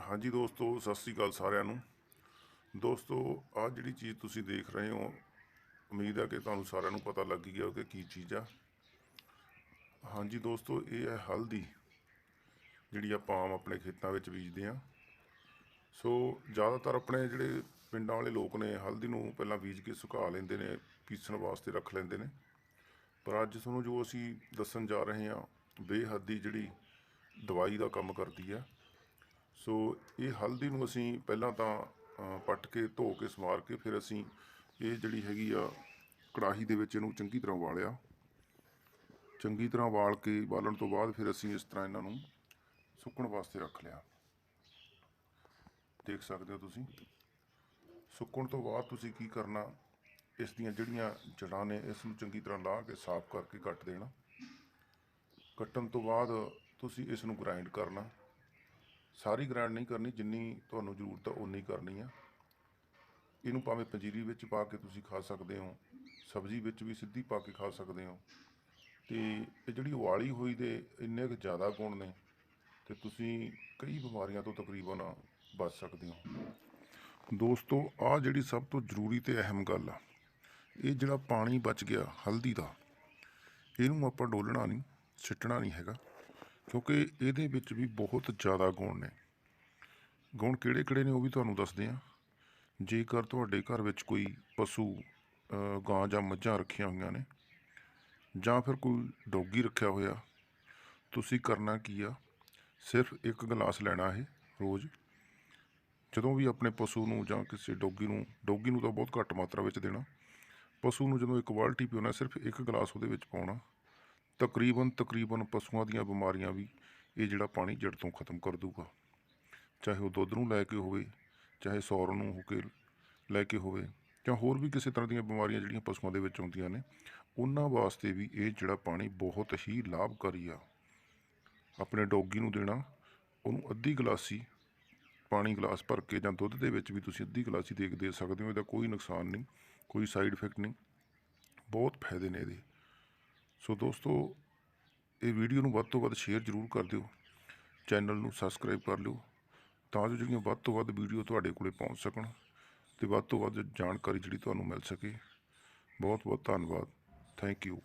ਹਾਂਜੀ ਦੋਸਤੋ, ਸਤਿ ਸ੍ਰੀ ਅਕਾਲ ਸਾਰਿਆਂ ਨੂੰ। ਦੋਸਤੋ, ਆਹ ਜਿਹੜੀ ਚੀਜ਼ ਤੁਸੀਂ ਦੇਖ ਰਹੇ ਹੋ, ਉਮੀਦ ਹੈ ਕਿ ਤੁਹਾਨੂੰ ਸਾਰਿਆਂ ਨੂੰ ਪਤਾ ਲੱਗ ਹੀ ਗਿਆ ਕਿ ਕੀ ਚੀਜ਼ ਆ। ਹਾਂਜੀ ਦੋਸਤੋ, ਇਹ ਹੈ ਹਲਦੀ, ਜਿਹੜੀ ਆਪਾਂ ਆਮ ਆਪਣੇ ਖੇਤਾਂ ਵਿੱਚ ਬੀਜਦੇ ਆ ਸੋ, ਜ਼ਿਆਦਾਤਰ ਆਪਣੇ ਜਿਹੜੇ ਪਿੰਡਾਂ ਵਾਲੇ ਲੋਕ ਨੇ, ਹਲਦੀ ਨੂੰ ਪਹਿਲਾਂ ਬੀਜ ਕੇ ਸੁਕਾ ਲੈਂਦੇ ਨੇ, ਪੀਸਣ ਵਾਸਤੇ ਰੱਖ ਲੈਂਦੇ ਨੇ। ਪਰ ਅੱਜ ਤੁਹਾਨੂੰ ਜੋ ਅਸੀਂ ਦੱਸਣ ਜਾ ਰਹੇ ਹਾਂ, ਬੇਹੱਦੀ ਜਿਹੜੀ ਦਵਾਈ ਦਾ ਕੰਮ ਕਰਦੀ ਆ। ਸੋ ਇਹ ਹਲਦੀ ਨੂੰ ਅਸੀਂ ਪਹਿਲਾਂ ਤਾਂ ਪੱਟ ਕੇ, ਧੋ ਕੇ, ਸਵਾਰ ਕੇ ਫਿਰ ਅਸੀਂ ਇਹ ਜਿਹੜੀ ਹੈਗੀ ਆ ਕੜਾਹੀ ਦੇ ਵਿੱਚ ਇਹਨੂੰ ਚੰਗੀ ਤਰ੍ਹਾਂ ਵਾਲਿਆ ਚੰਗੀ ਤਰ੍ਹਾਂ ਵਾਲ ਕੇ ਬਾਲਣ ਤੋਂ ਬਾਅਦ ਫਿਰ ਅਸੀਂ ਇਸ ਤਰ੍ਹਾਂ ਇਹਨਾਂ ਨੂੰ ਸੁੱਕਣ ਵਾਸਤੇ ਰੱਖ ਲਿਆ। ਦੇਖ ਸਕਦੇ ਹੋ ਤੁਸੀਂ? ਸੁੱਕਣ ਤੋਂ ਬਾਅਦ ਤੁਸੀਂ ਕੀ ਕਰਨਾ? ਇਸ ਦੀਆਂ ਜਿਹੜੀਆਂ ਜੜਾਂ ਨੇ, ਇਸ ਨੂੰ ਚੰਗੀ ਤਰ੍ਹਾਂ ਲਾਹ ਕੇ, ਸਾਫ਼ ਕਰਕੇ ਕੱਟ ਦੇਣਾ। ਕੱਟਣ ਤੋਂ ਬਾਅਦ ਤੁਸੀਂ ਇਸ ਨੂੰ ਗ੍ਰਾਈਂਡ ਕਰਨਾ। ਸਾਰੀ ਗ੍ਰਾਈਂਡ ਨਹੀਂ ਕਰਨੀ, ਜਿੰਨੀ ਤੁਹਾਨੂੰ ਜ਼ਰੂਰਤ ਆ ਉਨੀ ਕਰਨੀ ਆ। ਇਹਨੂੰ ਭਾਵੇਂ ਪੰਜੀਰੀ ਵਿੱਚ ਪਾ ਕੇ ਤੁਸੀਂ ਖਾ ਸਕਦੇ ਹੋ, ਸਬਜ਼ੀ ਵਿੱਚ ਵੀ ਸਿੱਧੀ ਪਾ ਕੇ ਖਾ ਸਕਦੇ ਹੋ। ਤੇ ਇਹ ਜਿਹੜੀ ਉਬਾਲੀ ਹੋਈ ਦੇ ਇੰਨੇ ਕੁ ਜ਼ਿਆਦਾ ਗੁਣ ਨੇ, ਤੇ ਤੁਸੀਂ ਕਈ ਬਿਮਾਰੀਆਂ ਤੋਂ ਤਕਰੀਬਨ ਬਚ ਸਕਦੇ ਹੋ। ਦੋਸਤੋ ਆ ਜਿਹੜੀ ਸਭ ਤੋਂ ਜ਼ਰੂਰੀ ਤੇ ਅਹਿਮ ਗੱਲ ਆ, ਇਹ ਜਿਹੜਾ ਪਾਣੀ ਬਚ ਗਿਆ ਹਲਦੀ ਦਾ, ਇਹਨੂੰ ਆਪਾਂ ਡੋਲਣਾ ਨਹੀਂ, ਸਿੱਟਣਾ ਨਹੀਂ ਹੈਗਾ। ਕਿਉਂਕਿ ਇਹਦੇ ਵਿੱਚ ਵੀ ਬਹੁਤ ਜ਼ਿਆਦਾ ਗੁਣ ਨੇ। ਗੁਣ ਕਿਹੜੇ ਕਿਹੜੇ ਨੇ ਉਹ ਵੀ ਤੁਹਾਨੂੰ ਦੱਸਦੇ ਆ ਜੇਕਰ ਤੁਹਾਡੇ ਘਰ ਵਿੱਚ ਕੋਈ ਪਸ਼ੂ ਗਾਂ ਜਾਂ ਮੱਝਾਂ ਰੱਖੀਆਂ ਹੋਈਆਂ ਨੇ ਜਾਂ ਫਿਰ ਕੋਈ ਡੋਗੀ ਰੱਖਿਆ ਹੋਇਆ, ਤੁਸੀਂ ਕਰਨਾ ਕੀ ਆ? ਸਿਰਫ ਇੱਕ ਗਲਾਸ ਲੈਣਾ ਹੈ ਰੋਜ਼। ਜਦੋਂ ਵੀ ਆਪਣੇ ਪਸ਼ੂ ਨੂੰ ਜਾਂ ਕਿਸੇ ਡੋਗੀ ਨੂੰ ਡੋਗੀ ਨੂੰ ਤਾਂ ਬਹੁਤ ਘੱਟ ਮਾਤਰਾ ਵਿੱਚ ਦੇਣਾ। ਪਸ਼ੂ ਨੂੰ ਜਦੋਂ ਇੱਕ ਬਾਲਟੀ ਪਿਉਣਾ, ਸਿਰਫ ਇੱਕ ਗਲਾਸ ਉਹਦੇ ਵਿੱਚ ਪਾਉਣਾ। ਤਕਰੀਬਨ ਤਕਰੀਬਨ ਪਸ਼ੂਆਂ ਦੀਆਂ ਬਿਮਾਰੀਆਂ ਵੀ ਇਹ ਜਿਹੜਾ ਪਾਣੀ ਜੜ ਤੋਂ ਖਤਮ ਕਰ ਦੂਗਾ ਚਾਹੇ ਉਹ ਦੁੱਧ ਨੂੰ ਲੈ ਕੇ ਹੋਵੇ, ਚਾਹੇ ਸੌਰ ਨੂੰ ਹੋ ਕੇ ਲੈ ਕੇ ਹੋਵੇ, ਜਾਂ ਹੋਰ ਵੀ ਕਿਸੇ ਤਰ੍ਹਾਂ ਦੀਆਂ ਬਿਮਾਰੀਆਂ ਜਿਹੜੀਆਂ ਪਸ਼ੂਆਂ ਦੇ ਵਿੱਚ ਆਉਂਦੀਆਂ ਨੇ, ਉਹਨਾਂ ਵਾਸਤੇ ਵੀ ਇਹ ਜਿਹੜਾ ਪਾਣੀ ਬਹੁਤ ਹੀ ਲਾਭਕਾਰੀ ਆ। ਆਪਣੇ ਡੋਗੀ ਨੂੰ ਦੇਣਾ, ਉਹਨੂੰ ਅੱਧੀ ਗਲਾਸੀ ਪਾਣੀ ਗਲਾਸ ਭਰ ਕੇ ਜਾਂ ਦੁੱਧ ਦੇ ਵਿੱਚ ਵੀ ਤੁਸੀਂ ਅੱਧੀ ਗਲਾਸੀ ਦੇ ਕੇ ਦੇ ਸਕਦੇ ਹੋ, ਇਹਦਾ ਕੋਈ ਨੁਕਸਾਨ ਨਹੀਂ, ਕੋਈ ਸਾਈਡ ਇਫੈਕਟ ਨਹੀਂ, ਬਹੁਤ ਫਾਇਦੇ ਨੇ ਇਹਦੇ। ਸੋ ਦੋਸਤੋ, ਇਹ ਵੀਡੀਓ ਨੂੰ ਵੱਧ ਤੋਂ ਵੱਧ ਸ਼ੇਅਰ ਜ਼ਰੂਰ ਕਰ ਦਿਓ। ਚੈਨਲ ਨੂੰ ਸਬਸਕ੍ਰਾਈਬ ਕਰ ਲਿਓ ਤਾਂ ਜੋ ਜਿਹੜੀਆਂ ਵੱਧ ਤੋਂ ਵੱਧ ਵੀਡੀਓ ਤੁਹਾਡੇ ਕੋਲੇ ਪਹੁੰਚ ਸਕਣ ਤੇ ਵੱਧ ਤੋਂ ਵੱਧ ਜਾਣਕਾਰੀ ਜਿਹੜੀ ਤੁਹਾਨੂੰ ਮਿਲ ਸਕੇ। ਬਹੁਤ ਬਹੁਤ ਧੰਨਵਾਦ। Thank you